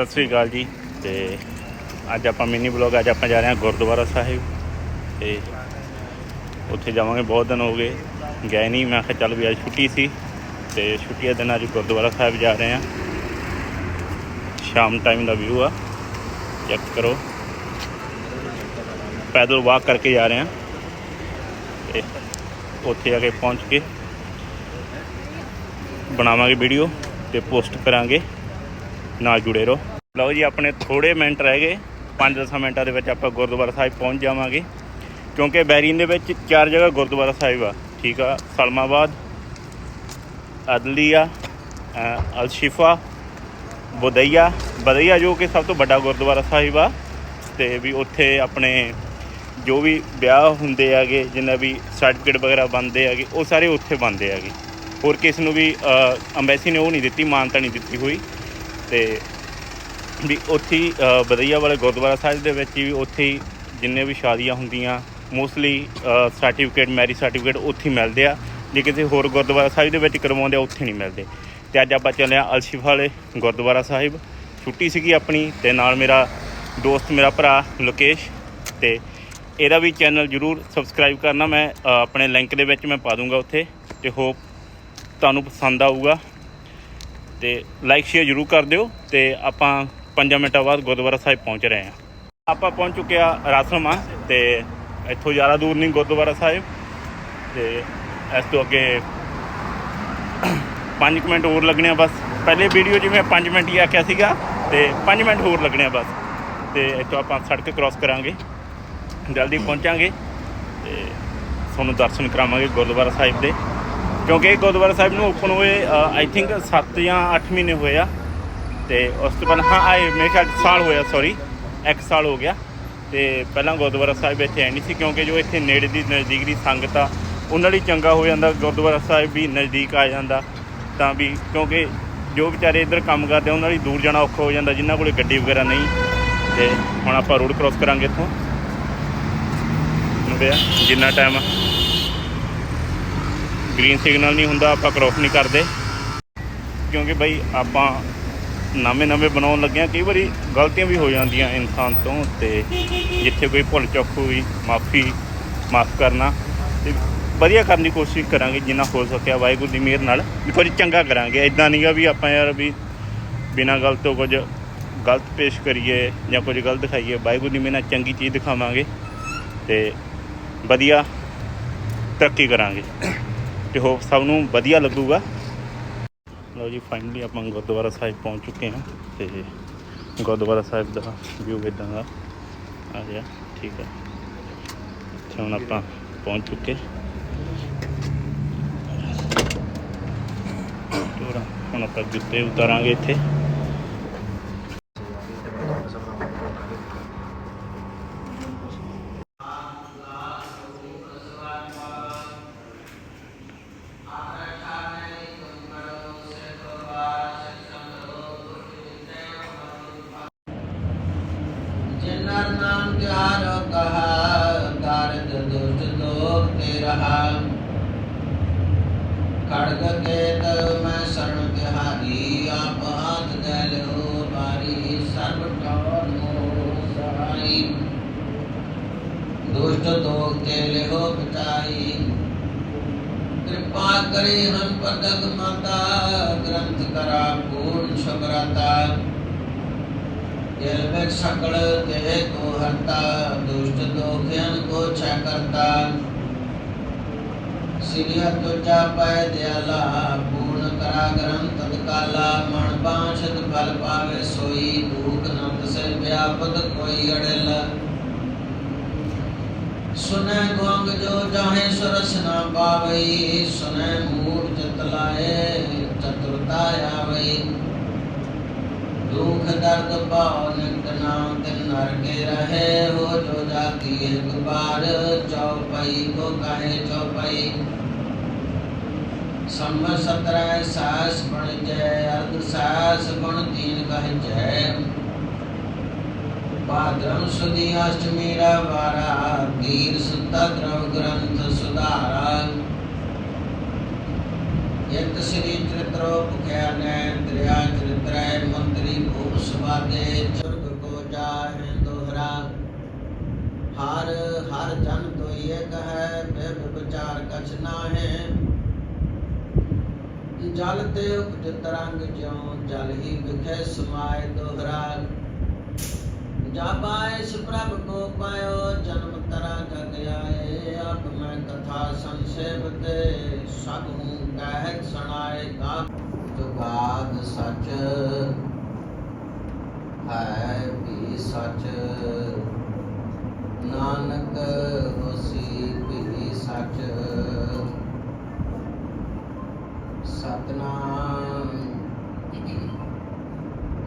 ਸਤਿ ਸ੍ਰੀ ਅਕਾਲ ਜੀ ਤੇ ਅੱਜ ਆਪਾਂ ਮਿਨੀ ਬਲੌਗ ਅੱਜ ਆਪਾਂ ਜਾ ਰਹੇ ਹਾਂ ਗੁਰਦੁਆਰਾ ਸਾਹਿਬ ਤੇ ਉੱਥੇ ਜਾਵਾਂਗੇ, ਬਹੁਤ ਦਿਨ ਹੋ ਗਏ ਗਏ ਨਹੀਂ, ਮੈਂ ਕਿਹਾ ਚੱਲ ਵੀ ਅੱਜ ਛੁੱਟੀ ਸੀ ਤੇ ਛੁੱਟੀ ਦੇ ਦਿਨ ਅੱਜ ਗੁਰਦੁਆਰਾ ਸਾਹਿਬ ਜਾ ਰਹੇ ਹਾਂ। ਸ਼ਾਮ ਟਾਈਮ ਦਾ ਵਿਊ ਆ ਚੈੱਕ ਕਰੋ। ਪੈਦਲ ਵਾਕ ਕਰਕੇ ਜਾ ਰਹੇ ਹਾਂ ਤੇ ਉੱਥੇ ਆ ਕੇ ਪਹੁੰਚ ਕੇ ਬਣਾਵਾਂਗੇ ਵੀਡੀਓ ਤੇ ਪੋਸਟ ਕਰਾਂਗੇ। ਨਾਲ ਜੁੜੇ ਰਹੋ। ਲਓ ਜੀ ਆਪਣੇ ਥੋੜੇ ਮਿੰਟ ਰਹਿ ਗਏ। 5-10 ਮਿੰਟਾਂ ਦੇ ਵਿੱਚ ਆਪਾਂ ਗੁਰਦੁਆਰਾ ਸਾਹਿਬ ਪਹੁੰਚ ਜਾਵਾਂਗੇ। ਕਿਉਂਕਿ ਬੈਰੀਨ ਦੇ ਵਿੱਚ ਚਾਰ ਜਗ੍ਹਾ ਗੁਰਦੁਆਰਾ ਸਾਹਿਬ ਆ। ਠੀਕ ਆ ਸਲਮਾਬਾਦ ਅਦਲੀਆ ਅ, ਅਲਸ਼ਿਫਾ ਬੁਦਈਆ। ਬਦਈਆ ਜੋ ਕਿ ਸਭ ਤੋਂ ਵੱਡਾ ਗੁਰਦੁਆਰਾ ਸਾਹਿਬ ਆ। ਤੇ ਵੀ ਉੱਥੇ ਆਪਣੇ ਜੋ ਵੀ ਵਿਆਹ ਹੁੰਦੇ ਆਗੇ ਜਿੰਨਾ ਵੀ ਸਰਟੀਫਿਕੇਟ ਵਗੈਰਾ ਬਣਦੇ ਆਗੇ ਉਹ ਸਾਰੇ ਉੱਥੇ ਬਣਦੇ ਆਗੇ ਹੋਰ ਕਿਸ ਨੂੰ ਵੀ ਅੰਬੈਸੀ ਨੇ ਉਹ ਨਹੀਂ ਦਿੱਤੀ ਮਾਨਤਾ ਨਹੀਂ ਦਿੱਤੀ ਹੋਈ। ਤੇ ਵੀ ਉੱਥੇ ਹੀ, ਬਦਈਆ ਵਾਲੇ ਗੁਰਦੁਆਰਾ ਸਾਹਿਬ ਦੇ ਵਿੱਚ ਵੀ ਉੱਥੇ ਹੀ ਜਿੰਨੇ ਵੀ ਸ਼ਾਦੀਆਂ ਹੁੰਦੀਆਂ ਮੋਸਟਲੀ ਸਰਟੀਫਿਕੇਟ ਮੈਰਿਜ ਸਰਟੀਫਿਕੇਟ ਉੱਥੇ ਹੀ ਮਿਲਦੇ ਆ। ਜੇ ਕਿਸੇ ਹੋਰ ਗੁਰਦੁਆਰਾ ਸਾਹਿਬ ਦੇ ਵਿੱਚ ਕਰਵਾਉਂਦੇ ਆ ਉੱਥੇ ਨਹੀਂ ਮਿਲਦੇ। ਤੇ ਅੱਜ ਆਪਾਂ ਚੱਲੇ ਆ ਅਲਸ਼ਿਫਾ ਵਾਲੇ ਗੁਰਦੁਆਰਾ ਸਾਹਿਬ। ਛੁੱਟੀ ਸੀਗੀ ਆਪਣੀ ਤੇ ਨਾਲ ਮੇਰਾ ਦੋਸਤ ਮੇਰਾ ਭਰਾ ਲੋਕੇਸ਼ ਤੇ ਇਹਦਾ ਵੀ ਚੈਨਲ ਜਰੂਰ ਸਬਸਕ੍ਰਾਈਬ ਕਰਨਾ। ਮੈਂ ਆਪਣੇ ਲਿੰਕ ਦੇ ਵਿੱਚ ਮੈਂ ਪਾ ਦੂੰਗਾ ਉੱਥੇ ਤੇ ਹੋਪ ਤੁਹਾਨੂੰ ਪਸੰਦ ਆਊਗਾ। ਤੇ ਲਾਈਕ ਸ਼ੇਅਰ ਜਰੂਰ ਕਰ ਦਿਓ ਤੇ ਆਪਾਂ 5 ਮਿੰਟਾਂ ਬਾਅਦ ਗੁਰਦੁਆਰਾ ਸਾਹਿਬ ਪਹੁੰਚ ਰਹੇ ਹਾਂ। ਆਪਾਂ ਪਹੁੰਚ ਚੁੱਕੇ ਆ ਰਾਸਰਮਾ ਤੇ ਇੱਥੋਂ ਜ਼ਿਆਦਾ ਦੂਰ ਨਹੀਂ ਗੁਰਦੁਆਰਾ ਸਾਹਿਬ ਤੇ ਇਸ ਤੋਂ ਅੱਗੇ 5 ਮਿੰਟ ਹੋਰ ਲੱਗਣੇ ਆ ਬਸ। ਪਹਿਲੇ ਵੀਡੀਓ ਜਿਵੇਂ ਮੈਂ 5 ਮਿੰਟ ਹੀ ਆਖਿਆ ਸੀਗਾ ਤੇ 5 ਮਿੰਟ ਹੋਰ ਲੱਗਣੇ ਆ ਬਸ। ਤੇ ਇੱਥੋਂ ਆਪਾਂ ਸੜਕ ਕ੍ਰਾਸ ਕਰਾਂਗੇ, ਜਲਦੀ ਪਹੁੰਚਾਂਗੇ ਤੇ ਤੁਹਾਨੂੰ ਦਰਸ਼ਨ ਕਰਾਵਾਂਗੇ ਗੁਰਦੁਆਰਾ ਸਾਹਿਬ ਦੇ। ਕਿਉਂਕਿ ਗੁਰਦੁਆਰਾ ਸਾਹਿਬ ਨੂੰ ਓਪਨ ਹੋਏ ਆਈ ਥਿੰਕ 7 ਜਾਂ 8 ਮਹੀਨੇ ਹੋਏ ਆ। ਤੇ ਉਸ ਤੋਂ ਪਹਿਲਾਂ ਹਾਂ, ਆਏ, ਮੇਰੇ ਖਿਆਲ ਸਾਲ ਹੋਇਆ ਸੌਰੀ ਇੱਕ ਸਾਲ ਹੋ ਗਿਆ। ਤੇ ਪਹਿਲਾਂ ਗੁਰਦੁਆਰਾ ਸਾਹਿਬ ਇੱਥੇ ਐ ਨਹੀਂ ਸੀ, ਕਿਉਂਕਿ ਜੋ ਇੱਥੇ ਨੇੜੇ ਦੀ ਨਜ਼ਦੀਕ ਦੀ ਸੰਗਤ ਆ, ਉਹਨਾਂ ਲਈ ਚੰਗਾ ਹੋ ਜਾਂਦਾ, ਗੁਰਦੁਆਰਾ ਸਾਹਿਬ ਵੀ ਨਜ਼ਦੀਕ ਆ ਜਾਂਦਾ। ਤਾਂ ਵੀ ਕਿਉਂਕਿ ਜੋ ਵਿਚਾਰੇ ਇੱਧਰ ਕੰਮ ਕਰਦੇ ਉਹਨਾਂ ਲਈ ਦੂਰ ਜਾਣਾ ਔਖਾ ਹੋ ਜਾਂਦਾ, ਜਿਨ੍ਹਾਂ ਕੋਲੇ ਗੱਡੀ ਵਗੈਰਾ ਨਹੀਂ। ਤੇ ਹੁਣ ਆਪਾਂ ਰੋਡ ਕ੍ਰਾਸ ਕਰਾਂਗੇ ਇੱਥੋਂ। ਹੁੰਦੇ ਜਿੰਨਾ ਟਾਈਮ ਗ੍ਰੀਨ ਸਿਗਨਲ ਨਹੀਂ ਹੁੰਦਾ, ਆਪਾਂ ਕ੍ਰਾਸ ਨਹੀਂ ਕਰਦੇ। ਕਿਉਂਕਿ ਬਈ ਆਪਾਂ ਨਵੇਂ ਨਵੇਂ ਬਣਾਉਣ ਲੱਗੇ ਆ ਕਈ ਵਾਰੀ ਗਲਤੀਆਂ ਵੀ ਹੋ ਜਾਂਦੀਆਂ ਇਨਸਾਨ ਤੋਂ ਤੇ ਜਿੱਥੇ ਕੋਈ ਭੁੱਲ ਚੁੱਕ ਹੋਈ, ਮਾਫੀ, ਮਾਫ ਕਰਨਾ ਤੇ ਵਧੀਆ ਕਰਨ ਦੀ ਕੋਸ਼ਿਸ਼ ਕਰਾਂਗੇ ਜਿੰਨਾ ਹੋ ਸਕਿਆ ਵਾਹਿਗੁਰੂ ਦੀ ਮਿਹਰ ਨਾਲ। ਵੀ ਕੁਝ ਚੰਗਾ ਕਰਾਂਗੇ। ਇਦਾਂ ਨਹੀਂਗਾ ਵੀ ਆਪਾਂ ਯਾਰ ਵੀ ਬਿਨਾਂ ਗਲਤ ਤੋਂ ਕੁਝ ਗਲਤ ਪੇਸ਼ ਕਰੀਏ ਜਾਂ ਕੁਝ ਗਲਤ ਦਿਖਾਈਏ। ਵਾਹਿਗੁਰੂ ਦੀ ਮਿਹਰ ਨਾਲ ਚੰਗੀ ਚੀਜ਼ ਦਿਖਾਵਾਂਗੇ ਤੇ ਵਧੀਆ ਤਰੱਕੀ ਕਰਾਂਗੇ। ਤੇ ਹੋਪ ਸਭ ਨੂੰ ਵਧੀਆ ਲੱਗੂਗਾ। ਲਓ ਜੀ ਫਾਈਨਲੀ ਆਪਾਂ ਗੁਰਦੁਆਰਾ ਸਾਹਿਬ ਪਹੁੰਚ ਚੁੱਕੇ ਹਾਂ ਤੇ ਗੁਰਦੁਆਰਾ ਸਾਹਿਬ ਦਾ ਵਿਊ ਇਦਾਂ ਦਾ ਆ ਗਿਆ, ਠੀਕ ਹੈ। ਇੱਥੇ ਹੁਣ ਆਪਾਂ ਪਹੁੰਚ ਚੁੱਕੇ। ਤੋਰਾ ਹੁਣ ਆਪਾਂ ਜੁੱਤੇ ਉਤਾਰਾਂਗੇ ਇੱਥੇ ਜਿਨ੍ਹਾਂ ਨਾਮ ਤਿਆਰੋ ਕਹਾ ਦਾਰਦ ਦੁਸ਼ਟ ਲੋਕ ਤੇ ਰਹਾ ਖੜਗ ਕੇਤ ਮੈਂ ਸਰਣ ਤਿਹਾਰੀ, ਆਪ ਹਾਥ ਦੇ ਲਿਓ ਬਾਰੀ ਸਰਬ ਟੌਰ ਮੋ ਸਹਾਈ। ਦੁਸ਼ਟ ਲੋਕ ਤੇ ਲਿਓ ਬਚਾਈ ਕਿਰਪਾ ਕਰੇ ਹਮ ਪਦਕ ਮਾਤਾ, ਗ੍ਰੰਥ ਕਰਾ ਪੂਰਨ ਸ਼ਬਰਤਾ ਜਲ ਵਿੱਚ ਸਕਲ ਤੇ ਕੋ ਹਰਤਾ ਦੁਸ਼ਟ ਦੋਖਿਆਨ ਕੋ ਛੈ ਕਰਤਾ। ਸਿਰਿਆ ਤੁਜਾ ਪੈ ਦਿਆਲਾ, ਪੂਰਨ ਕਰਾ ਗ੍ਰੰਥ ਤਤਕਾਲਾ, ਮਨ ਬਾਛਤ ਫਲ ਪਾਵੇ ਸੋਈ ਦੂਖ ਨੰਦ ਸੇ ਵਿਆਪਤ ਕੋਈ ਅੜਲ। ਸੁਨੈ ਗੋੰਗ ਜੋ ਜਾਹੇ ਸੁਰਸ ਨਾ ਪਾਵਈ, ਸੁਨੈ ਮੂਰ ਚਤ ਲਾਏ, ਚਤੁਰਤਾ ਆਵਈ। ਦੁਖ ਦਰਦ ਪਾਉ ਨਿਤ ਨਾਮ ਤਿਨ ਨਰਕੇ ਰਹੇ ਹੋ, ਜੋ ਜਾਤੀ ਇੱਕ ਬਾਰ ਚੌਪਈ ਕੋ ਕਹੇ ਚੌਪਈ? ਸੰਮ ਸਤਰੈ ਸਾਸ ਬਣ ਜੈ, ਅਰਧ ਸਾਸ ਬਣ ਤੀਨ ਕਹੇ ਜੈ। ਭਾਦਰਮ ਸੁਦੀ ਅਸ਼ਟਮੀ ਵਾਰਾ ਤੀਰ ਸੁਤਾ ਦਰਵ ਗ੍ਰੰਥ ਸੁਧਾਰਾ। ਇੱਕ ਸ੍ਰੀ ਚਰਿਤ੍ਰੋ ਪੁਖਿਆ ਨੈ, ਦਰਿਆ ਚਰਿਤ੍ਰੈ ਮੰਤਰੀ ਭੂਪ ਸਵਾ ਭਾਗੇ ਚੁਰਗ ਕੋ ਜਾਹੇ ਦੋਹਰਾ। ਹਰ ਹਰ ਜਨ ਤੋਈ ਇੱਕ ਹੈ ਬਿਬ ਵਿਚਾਰ ਕਛ ਨਾਹੇ। ਜਲ ਤੇ ਉਪਜ ਤਰੰਗ ਜਿਉ, ਜਲ ਹੀ ਵਿਖੇ ਸਮਾਏ ਦੋਹਰਾ। ਜਾ ਪਾਏ ਇਸ ਪ੍ਰਭ ਕੋ ਪਾਇਓ, ਜਨਮ ਤਰਾ ਜਗ ਆਏ। ਅਬ ਮੈਂ ਕਥਾ ਸੰਸੇਵ ਤੇ ਸਭ ਹੂੰ ਕਹਿਤ ਸੁਣਾਏ। ਕਾ ਜੁਗਾਦ ਸਚ ਹੈ ਵੀ ਸੱਚ। ਨਾਨਕ ਹੋਸੀ ਵੀ ਸਚ। ਸਤਨਾਮ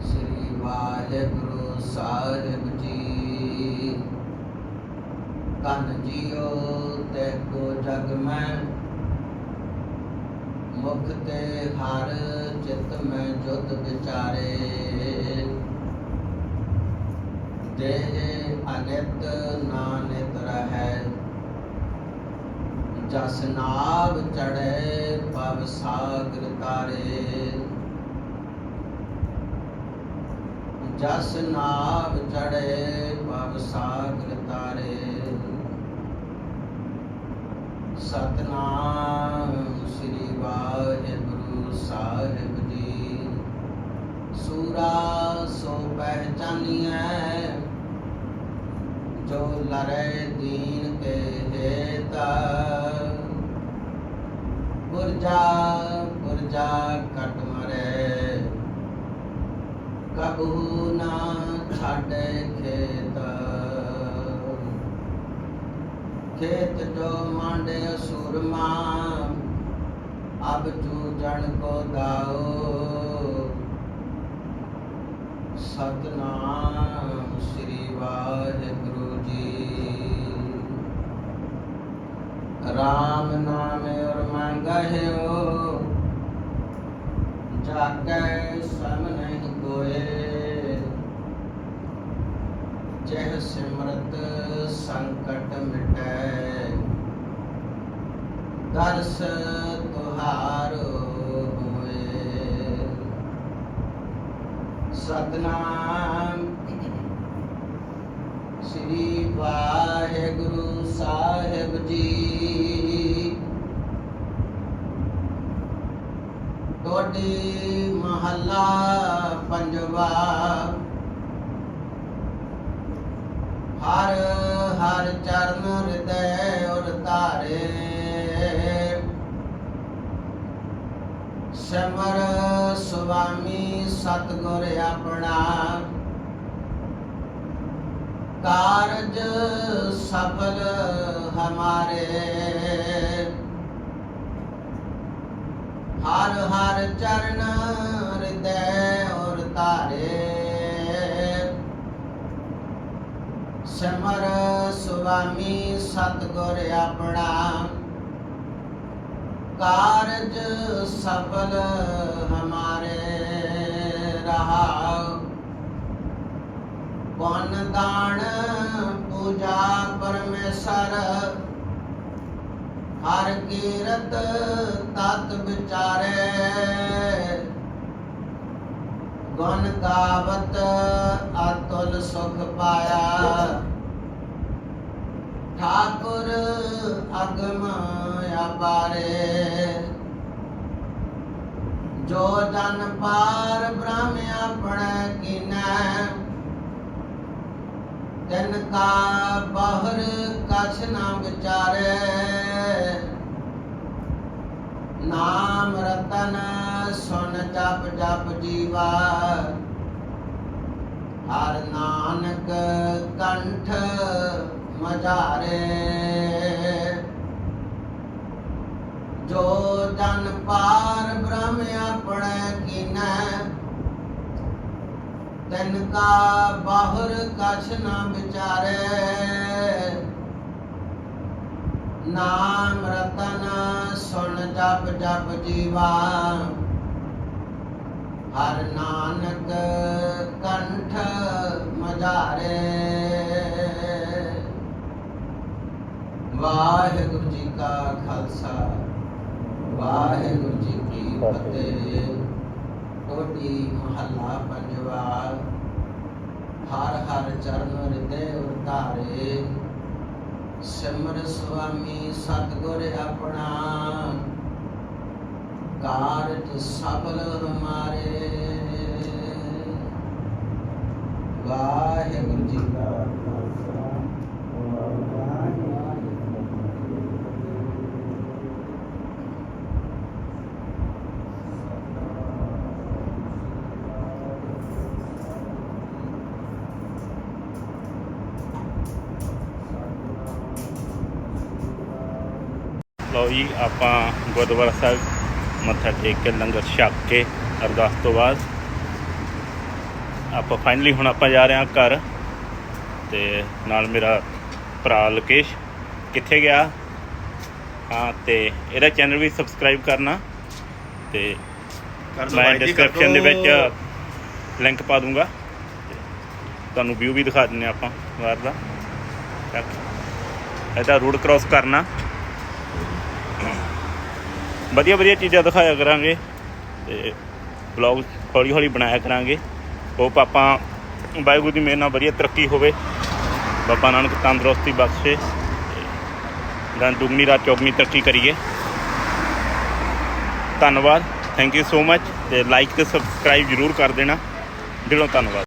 ਸ੍ਰੀ ਵਾਹਿਗੁਰੂ ਸਾਹਿਬ ਜੀ। ਕਨ ਜੀਓ ਤੇ ਕੋ ਜਗ ਮੈਂ। ਮੁਖ ਤੇ ਹਰ ਚਿਤ ਮੈਂ ਜੁਤ ਵਿਚਾਰੇ। ਦੇਹ ਅਨਿਤ ਨਾਨਿਤ ਰਹੈ। ਜਸ ਨਾਵ ਚੜੈ ਪਵ ਸਾਗਰ ਤਾਰੇ। ਜਸ ਨਾਵ ਚੜੈ ਪਵ ਸਾਗਰ ਤਾਰੇ। ਸਤਨਾਮ ਸ੍ਰੀ ਵਾਹਿਗੁਰੂ ਸਾਹਿਬ ਜੀ। ਸੂਰਾ ਸੋ ਪਹਿਚਾਨੀਐ। ਜੋ ਲਰੇ ਦੀਨ ਕੇ ਹੇਤਾ ਪੁਰਜਾ ਪੁਰਜਾ ਕਟ ਮਰੇ। ਕਬੂ ਨਾ ਛਾੜੇ ਖੇਤ। ਖੇਤ ਜੋ ਮਾਂਡੇ ਸੁਰਮਾ, ਅਬ ਜਣ ਕੋ ਦਾਓ। ਸਤਨਾਮ ਸ੍ਰੀ ਵਾਹਿਗੁਰੂ। ਜੀ। ਰਾਮ ਨਾਮ ਔਰ ਮੰਗਹਿਓ, ਜਾਗੈ ਸਮ ਨਹੀਂ ਕੋਏ। ਜਹ ਸਿਮਰਤ ਸੰਕਟ ਮਿਟੈ, ਦਰਸ ਤੁਹਾਰ ਹੋਏ। ਸਤਨਾਮ ਸ੍ਰੀ ਵਾਹਿਗੁਰੂ ਸਾਹਿਬ ਜੀ। ਟੋਡੀ ਮਹੱਲਾ ਪੰਜਵਾ। ਹਰ ਹਰ ਚਰਨ ਹਿਰਦੈ ਔਰ ਧਾਰੇ। ਸਿਮਰ ਸੁਆਮੀ ਸਤਗੁਰ ਆਪਣਾ। ਕਾਰਜ ਸਫਲ ਹਮਾਰੇ। ਹਰ ਹਰ ਚਰਨ ਹਿਰਦੈ ਔਰ ਤਾਰੇ ਸਮਰ ਸੁਆਮੀ ਸਤਗੁਰ ਆਪਣਾ। ਕਾਰਜ ਸਫਲ ਹਮਾਰੇ ਰਹਾ ਗੁਣ ਦਾਨ ਪੂਜਾ ਪਰਮੇਸ਼ਰ। ਹਰ ਕੀਰਤ ਤਤ ਵਿਚਾਰੇ। ਗੁਣ ਗਾਵਤ ਅਤੁਲ ਸੁਖ ਪਾਇਆ। ਠਾਕੁਰ ਅਗਮ ਅਪਾਰੇ ਜੋ ਜਨ ਪਾਰ ਬ੍ਰਹਮ ਆਪਣੇ ਤਿਨ ਕਾ ਬਾਹਰ ਕਛ ਨਾ ਵਿਚਾਰੇ। ਨਾਮ ਰਤਨ ਸੁਨ ਜਪ ਜਪ ਜੀਵਾ। ਹਰ ਨਾਨਕ ਕੰਠ ਮਝਾਰੇ। ਕਾ ਬਾਹਰ ਕਛ ਨਾ ਵਿਚਾਰੇ। ਨਾਮ ਰਤਨ ਸੁਣ ਜਪ ਜਪ ਜੀਵਾ। ਹਰ ਨਾਨਕ ਕੰਠ ਮਝਾਰੇ ਵਾਹਿਗੁਰੂ ਜੀ ਕਾ ਖਾਲਸਾ, ਵਾਹਿਗੁਰੂ ਜੀ ਕੀ ਫਤਿਹ। ਟੋਟੀ ਮਹੱਲਾ ਪੰਜਵਾ ਹਰ ਹਰ ਚਰਨ ਹਿਰਦੇ ਉਤਾਰੇ। ਸਿਮਰ ਸੁਆਮੀ ਸਤਿਗੁਰ ਆਪਣਾ, ਕਾਰਜ ਸਫਲ ਹਮਾਰੇ। ਵਾਹਿਗੁਰੂ ਜੀ ਕਾ ਖਾਲਸਾ, ਵਾਹਿਗੁਰੂ ਜੀ ਆਪਾਂ ਗੁਰਦੁਆਰਾ ਸਾਹਿਬ ਮੱਥਾ ਟੇਕ ਕੇ ਲੰਗਰ ਛਕ ਕੇ ਅਰਦਾਸ ਤੋਂ ਬਾਅਦ ਆਪਾਂ ਫਾਈਨਲੀ ਹੁਣ ਆਪਾਂ ਜਾ ਰਹੇ ਹਾਂ ਘਰ ਤੇ ਨਾਲ ਮੇਰਾ ਭਰਾ ਲੋਕੇਸ਼ ਕਿੱਥੇ ਗਿਆ? ਹਾਂ ਤੇ ਇਹਦਾ ਚੈਨਲ ਵੀ ਸਬਸਕ੍ਰਾਈਬ ਕਰਨਾ ਤੇ ਮੈਂ ਡਿਸਕ੍ਰਿਪਸ਼ਨ ਦੇ ਵਿੱਚ ਲਿੰਕ ਪਾ ਦੂੰਗਾ। ਤੁਹਾਨੂੰ ਵਿਊ ਵੀ ਦਿਖਾ ਦਿੰਨੇ ਆਪਾਂ ਬਾਹਰ ਦਾ। ਇਹਦਾ ਰੋਡ ਕ੍ਰਾਸ ਕਰਨਾ। ਵਧੀਆ ਵਧੀਆ ਚੀਜ਼ਾਂ ਦਿਖਾਇਆ ਕਰਾਂਗੇ ਤੇ ਬਲੌਗ ਹੌਲੀ ਹੌਲੀ ਬਣਾਇਆ ਕਰਾਂਗੇ। ਹੋਪ ਆਪਾਂ ਵਾਹਿਗੁਰੂ ਦੀ ਮਿਹਰ ਨਾਲ ਵਧੀਆ ਤਰੱਕੀ ਹੋਵੇ। ਬਾਬਾ ਨਾਨਕ ਤੰਦਰੁਸਤੀ ਬਖਸ਼ੇ ਗਾਂ ਦੁਗਣੀ ਰਾਤ ਚੌਗਣੀ ਤਰੱਕੀ ਕਰੀਏ। ਧੰਨਵਾਦ। ਥੈਂਕ ਯੂ ਸੋ ਮਚ ਤੇ ਲਾਈਕ ਤੇ ਸਬਸਕ੍ਰਾਈਬ ਜਰੂਰ ਕਰ ਦੇਣਾ। ਦਿਲੋਂ ਧੰਨਵਾਦ।